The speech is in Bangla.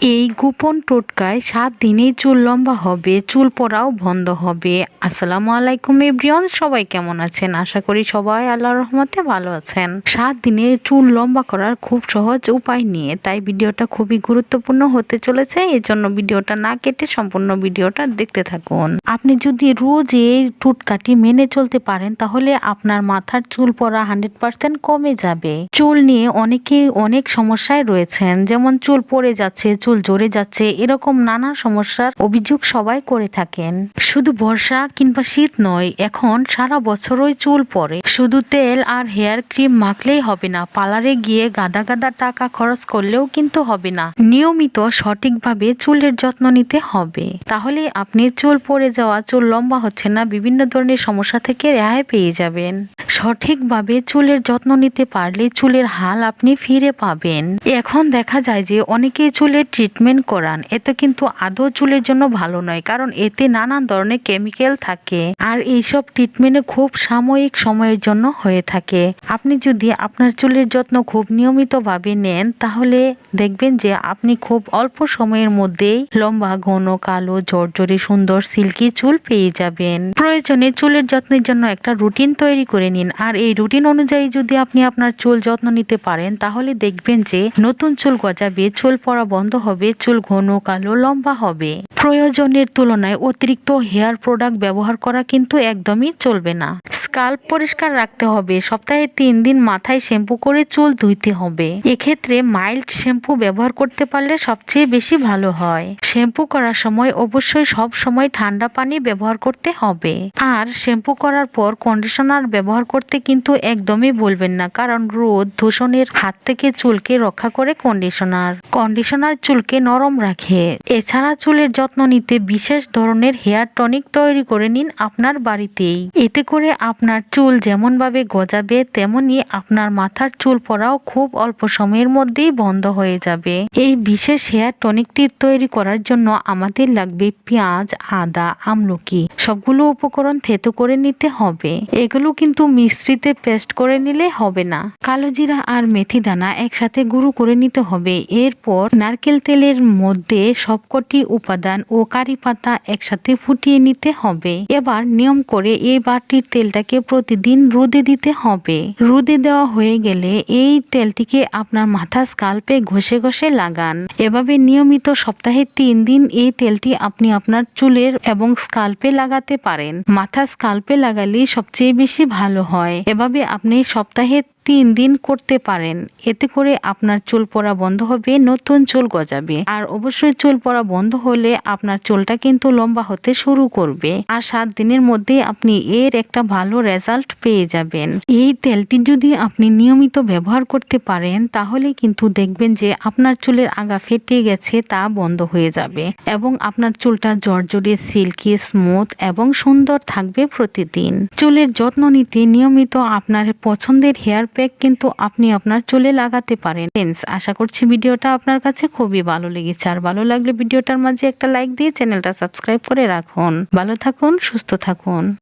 এই গোপন টোটকায় সাত দিনেই চুল লম্বা হবে, চুল পড়াও বন্ধ হবে। আসসালামু আলাইকুম এব্রিয়ন সবাই কেমন আছেন? আশা করি সবাই আল্লাহর রহমতে ভালো আছেন। সাত দিনে চুল লম্বা করার খুব সহজ উপায় নিয়ে, তাই ভিডিওটা খুবই গুরুত্বপূর্ণ হতে চলেছে। এই জন্য ভিডিওটা না কেটে সম্পূর্ণ ভিডিওটা দেখতে থাকুন। আপনি যদি রোজ এই টোটকাটি মেনে চলতে পারেন, তাহলে আপনার মাথার চুল পড়া হান্ড্রেড পার্সেন্ট কমে যাবে। চুল নিয়ে অনেকে অনেক সমস্যায় রয়েছেন, যেমন চুল পড়ে যাচ্ছে চুল ঝরে যাচ্ছে, এরকম নানা সমস্যার অভিযোগ সবাই করে থাকেন। শুধু বর্ষা কিংবা শীত নয়, এখন সারা বছরই চুল পড়ে। শুধু তেল আর হেয়ার ক্রিম মাখলেই হবে না, পার্লারে গিয়ে গাদা গাদা টাকা খরচ করলেও কিন্তু হবে না। নিয়মিত সঠিকভাবে চুলের যত্ন নিতে হবে। তাহলে আপনি চুল পড়ে যাওয়া, চুল লম্বা হচ্ছে না, বিভিন্ন ধরনের সমস্যা থেকে রেহাই পেয়ে যাবেন। সঠিকভাবে চুলের যত্ন নিতে পারলে চুলের হাল আপনি ফিরে পাবেন। এখন দেখা যায় যে অনেকেই চুলের ট্রিটমেন্ট করান। এতে কিন্তু আদৌ চুলের জন্য ভালো নয়, কারণ এতে নানান ধরনের কেমিক্যাল থাকে আর এইসব ট্রিটমেন্টে খুব সাময়িক সময়ের জন্য হয়ে থাকে। আপনি যদি আপনার চুলের যত্ন খুব নিয়মিতভাবে নেন, তাহলে দেখবেন যে আপনি খুব অল্প সময়ের মধ্যেই লম্বা, ঘন, কালো, জর্জরে, সুন্দর সিল্কি চুল পেয়ে যাবেন। প্রয়োজনে চুলের যত্নের জন্য একটা রুটিন তৈরি করে নিন। আর এই রুটিন অনুযায়ী যদি আপনি আপনার চুল যত্ন নিতে পারেন, তাহলে দেখবেন যে নতুন চুল গজাবে, চুল পড়া বন্ধ হবে, চুল ঘন, কালো, লম্বা হবে। প্রয়োজনের তুলনায় অতিরিক্ত হেয়ার প্রোডাক্ট ব্যবহার করা কিন্তু একদমই চলবে না। স্কাল্প পরিষ্কার রাখতে হবে। সপ্তাহে তিন দিন মাথায় শ্যাম্পু করে চুল ধুইতে হবে। এক্ষেত্রে মাইল্ড শ্যাম্পু ব্যবহার করতে পারলে সবচেয়ে বেশি ভালো হয়। শ্যাম্পু করার সময় অবশ্যই সব সময় ঠান্ডা পানি ব্যবহার করতে হবে। আর শ্যাম্পু করার পর কন্ডিশনার ব্যবহার করতে কিন্তু একদমই বলবেন না, কারণ রোদ দূষণের হাত থেকে চুলকে রক্ষা করে কন্ডিশনার। কন্ডিশনার চুলকে নরম রাখে। এছাড়া চুলের যত্ন নিতে বিশেষ ধরনের হেয়ার টনিক তৈরি করে নিন আপনার বাড়িতেই। এতে করে আপনার চুল যেমনভাবে গজাবে, তেমনি আপনার মাথার চুল পড়াও খুব অল্প সময়ের মধ্যেই বন্ধ হয়ে যাবে। এই বিশেষ হেয়ার টনিকটি তৈরি করার জন্য আমাদের লাগবে পেঁয়াজ, আদা, আমলকি। সবগুলো উপকরণ থেতো করে নিতে হবে। এগুলো কিন্তু মিশ্রিতে পেস্ট করে নিলে হবে না। কালো জিরা আর মেথি দানা একসাথে গুঁড়ো করে নিতে হবে। এরপর নারকেল তেলের মধ্যে সবকটি উপাদান ও কারি পাতা একসাথে ফুটিয়ে নিতে হবে। এবার নিয়ম করে এই বাটির তেলটাকে প্রতিদিন রোদে দিতে হবে। রোদে দেওয়া হয়ে গেলে এই তেলটিকে আপনার মাথা স্কাল্পে ঘষে ঘষে লাগান। এভাবে নিয়মিত সপ্তাহে তিন দিন এই তেলটি আপনি আপনার চুলের এবং স্কাল্পে লাগাতে পারেন। মাথা স্কাল্পে লাগালে সবচেয়ে বেশি ভালো হয়। এভাবে আপনি সপ্তাহে তিন দিন করতে পারেন। এতে করে আপনার চুল পড়া বন্ধ হবে, নতুন চুল গজাবে। আর অবশ্যই চুল পড়া বন্ধ হলে আপনার চুলটা কিন্তু লম্বা হতে শুরু করবে। আর সাত দিনের মধ্যে আপনি এর একটা ভালো রেজাল্ট পেয়ে যাবেন। এই তেলটি যদি আপনি নিয়মিত ব্যবহার করতে পারেন, তাহলে কিন্তু দেখবেন যে আপনার চুলের আগা ফেটে গেছে, তা বন্ধ হয়ে যাবে। এবং আপনার চুলটা জর্জরে সিল্কি, স্মুথ এবং সুন্দর থাকবে প্রতিদিন। চুলের যত্ন নিতে নিয়মিত আপনার পছন্দের হেয়ার প্যাক কিন্তু আপনি আপনার চুলে লাগাতে পারেন। ফ্রেন্ডস আশা করছি ভিডিওটা আপনার কাছে খুবই ভালো লেগেছে। আর ভালো লাগলে ভিডিওটার মাঝে একটা লাইক দিয়ে চ্যানেলটা সাবস্ক্রাইব করে রাখুন। ভালো থাকুন, সুস্থ থাকুন।